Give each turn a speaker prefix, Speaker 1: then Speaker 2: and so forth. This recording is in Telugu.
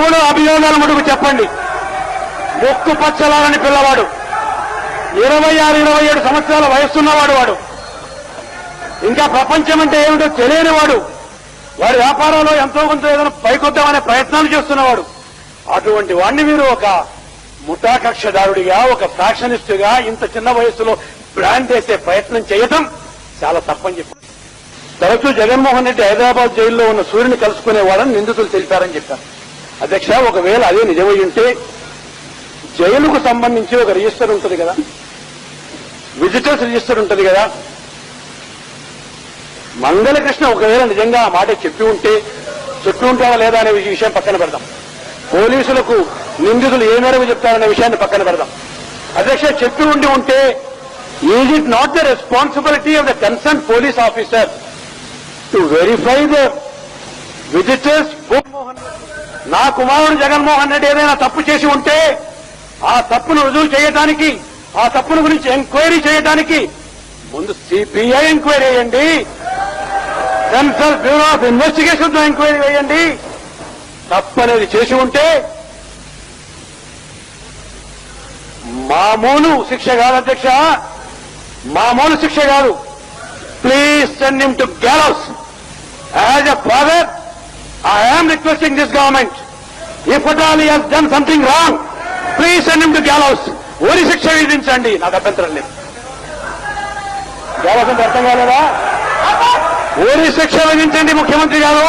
Speaker 1: తప్పుడు అభియోగాలు మటుకు చెప్పండి. ముక్కు పచ్చలాలని పిల్లవాడు. ఇరవై ఆరు ఇరవై ఏడు సంవత్సరాల వయస్సున్నవాడు వాడు. ఇంకా ప్రపంచం అంటే ఏమిటో తెలియని వాడు. వాడి వ్యాపారంలో ఎంతో కొంత ఏదైనా పైకొద్దామనే ప్రయత్నాలు చేస్తున్నవాడు. అటువంటి వాడిని మీరు ఒక ముఠా కక్షదారుడిగా ఒక ఫ్యాక్షనిస్టుగా ఇంత చిన్న వయస్సులో బ్రాండ్ వేసే ప్రయత్నం చేయటం చాలా తప్పని చెప్పి. తరచూ జగన్మోహన్ రెడ్డి హైదరాబాద్ జైల్లో ఉన్న సూర్యుని కలుసుకునేవాడని నిందితులు తెలిపారని చెప్పారు. అధ్యక్ష ఒకవేళ అదే నిజమై ఉంటే జైలుకు సంబంధించి ఒక రిజిస్టర్ ఉంటుంది కదా? విజిటర్స్ రిజిస్టర్ ఉంటుంది కదా? మంగళకృష్ణ ఒకవేళ నిజంగా ఆ మాట చెప్పి ఉంటే చెప్పి ఉంటారా లేదా అనే విషయం పక్కన పెడదాం. పోలీసులకు నిందితులు ఏ మేరకు చెప్తారనే విషయాన్ని పక్కన పెడదాం. అధ్యక్ష చెప్పి ఉండి ఉంటే is it not the responsibility of the concern police officer to verify the visitors? నా కుమారుడు జగన్మోహన్ రెడ్డి ఏదైనా తప్పు చేసి ఉంటే ఆ తప్పును రుజువు చేయడానికి ఆ తప్పును గురించి ఎంక్వైరీ చేయడానికి ముందు సిబిఐ ఎంక్వైరీ చేయండి. Central bureau of investigation enquiry వేయండి తప్పనేది చేసి ఉంటే మామూలు శిక్ష కాదు అధ్యక్ష. మామూలు శిక్ష కాదు. Please send him to gallows as a father I am requesting this government if at all he's done something wrong please send him to gallows ఓరి శిక్ష విధించండి నాకు అభ్యంతరం లేదు గ్యాలౌస్ అంటే అర్థం కాలేదా ఓరి శిక్ష విధించండి ముఖ్యమంత్రి గారు